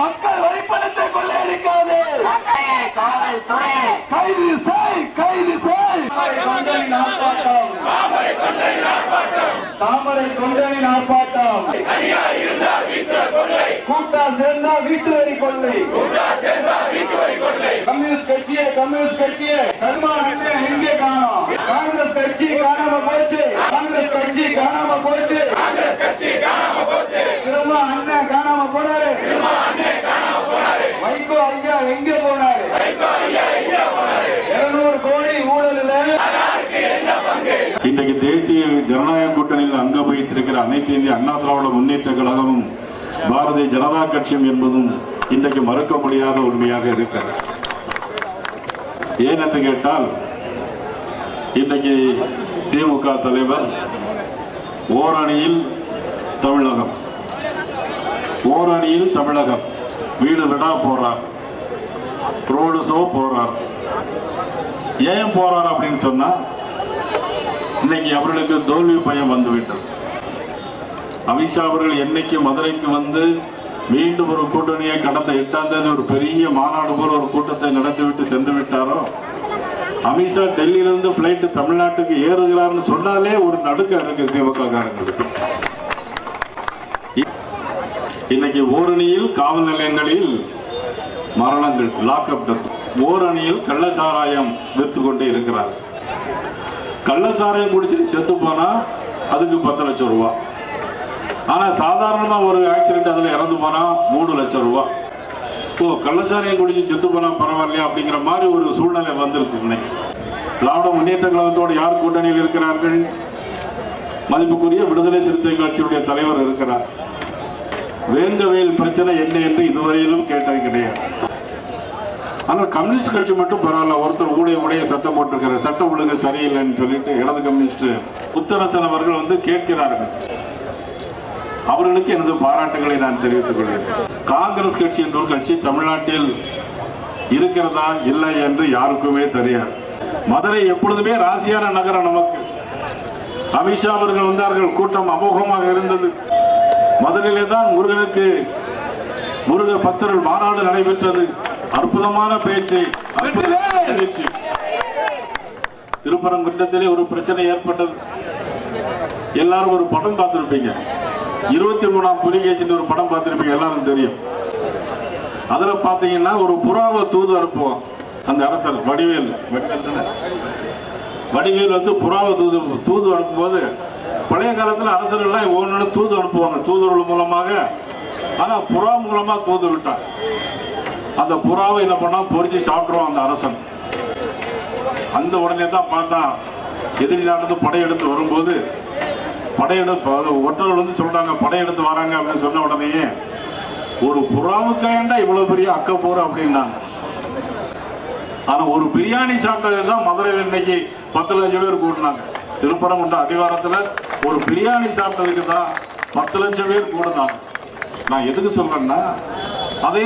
மக்கள் வழிபடத்தை கொள்ளையடிக்காது. காவல்துறை. கைது செய் கைது செய். தாமரை கொண்டனின் ஆர்ப்பாட்டம் கூட்டா சேர்ந்தா வீட்டு வரி கொள்ளை. கம்யூனிஸ்ட் கட்சியே கம்யூனிஸ்ட் கட்சியே. கர்மா எங்கே காணும். காங்கிரஸ் கட்சி காணாம போச்சு. காங்கிரஸ் கட்சி காணாம போச்சு. காங்கிரஸ் கட்சி காணாம இருக்கிற அனைத்து இந்திய அண்ணா திராவிட முன்னேற்ற கழகமும் பாரதிய ஜனதா கட்சியும் என்பதும் இன்றைக்கு மறுக்க முடியாத உண்மையாக இருக்கிறது. ஏன் என்று கேட்டால் இன்றைக்கு திமுக தலைவர் ஓரணியில் தமிழகம். ஓரணியில் தமிழகம். வீடு விடா போறார். ரோடு ஷோ போறார். ஏன் போறார் அப்படின்னு சொன்னா இன்னைக்கு அவர்களுக்கு தோல்வி பயம் வந்துவிட்டது. அமித்ஷா அவர்கள் என்னைக்கு மதுரைக்கு வந்து மீண்டும் ஒரு கூட்டணியை கடந்த எட்டாம் தேதி ஒரு பெரிய மாநாடு போல ஒரு கூட்டத்தை நடத்திவிட்டு சென்று விட்டாரோ? அமித்ஷா டெல்லியிலிருந்து பிளைட்டு தமிழ்நாட்டுக்கு ஏறுகிறார்னு சொன்னாலே ஒரு நடுக்க இருக்கு திமுக காரங்களுக்கு. இன்னைக்கு ஓரணியில் காவல் நிலையங்களில் மரணங்கள் லாக்அப் ஓரணியில் கள்ளச்சாராயம் விற்று கொண்டே இருக்கிறார் கள்ளச்சாராயம் குடிச்சிட்டு செத்து போனா அதுக்கு பத்து லட்சம் ரூபா. ஆனால் சாதாரணமாக ஒரு ஆக்சிடென்ட் அதில் இறந்து போனால் மூணு லட்சம் ரூபா. ஓ கள்ளச்சாராயம் குடிச்சு செத்து போனால் பரவாயில்லையா அப்படிங்கிற மாதிரி ஒரு சூழ்நிலை வந்திருக்கு இன்னைக்கு திராவிட முன்னேற்ற கழகத்தோடு யார் கூட்டணியில் இருக்கிறார்கள்? மதிப்புக்குரிய விடுதலை சிறுத்தை கட்சியுடைய தலைவர் இருக்கிறார். வேங்கவேல் பிரச்சனை என்ன என்று இதுவரையிலும் கேட்டது கிடையாது. ஆனால் கம்யூனிஸ்ட் கட்சி மட்டும் பரவாயில்ல ஒருத்தர் ஊடைய உடைய சத்தம் போட்டிருக்கிற சட்டம் ஒழுங்கு சரியில்லைன்னு சொல்லிட்டு இடது கம்யூனிஸ்ட் புத்தரசன் அவர்கள் வந்து கேட்கிறார்கள். அவர்களுக்கு எனது பாராட்டுகளை நான் தெரிவித்துக் கொள்கிறேன். காங்கிரஸ் கட்சி என்ற ஒரு கட்சி தமிழ்நாட்டில் இருக்கிறதா இல்லை என்று யாருக்குமே தெரியாது. மதுரை எப்பொழுதுமே ராசியான நகரம் நமக்கு. அமித்ஷா அவர்கள் வந்தார்கள் கூட்டம் அமோகமாக இருந்தது. மதுரையிலே தான் முருகனுக்கு முருக பக்தர்கள் மாநாடு நடைபெற்றது. அற்புதமான பேச்சு. பேச்சு. திருப்பரங்குன்றத்திலே ஒரு பிரச்சனை ஏற்பட்டது. எல்லாரும் ஒரு படம் பார்த்திருப்பீங்க. இருபத்தி மூணாம் புலிகேசின்னு ஒரு படம் பார்த்துருப்பீங்க எல்லாரும் தெரியும். அதுல பாத்தீங்கன்னா ஒரு புறாவை தூது அனுப்புவோம் அந்த அரசர் வடிவேல். வடிவேல் வந்து புறாவை தூது தூது அனுப்பும்போது பழைய காலத்துல அரசர்கள்லாம் ஒவ்வொன்று தூது அனுப்புவாங்க தூதுவர்கள் மூலமாக. ஆனா புறா மூலமா தூது விட்டான். அந்த புறாவை என்ன பண்ணா பொறிச்சு சாப்பிட்டுருவான் அந்த அரசன். அந்த உடனே தான் பார்த்தான் எதிரி நாட்டு படையெடுத்து வரும்போது படையெடுப்பு அதாவது ஒற்றர்கள் வந்து சொல்றாங்க படையெடுத்து வராங்க அப்படின்னு சொன்ன உடனேயே ஒரு புறாவுக்காண்டா இவ்வளவு பெரிய அக்க போற அப்படின்னாங்க. ஆனா ஒரு பிரியாணி சாப்பிட்டது தான் மதுரையில் இன்னைக்கு பத்து லட்சம் பேர் கூட்டினாங்க திருப்பரங்குன்ற அடிவாரத்துல ஒரு பிரியாணி சாப்பிட்டதுக்கு தான் பத்து லட்சம் பேர் கூடினாங்க. நான் எதுக்கு சொல்றேன்னா அதே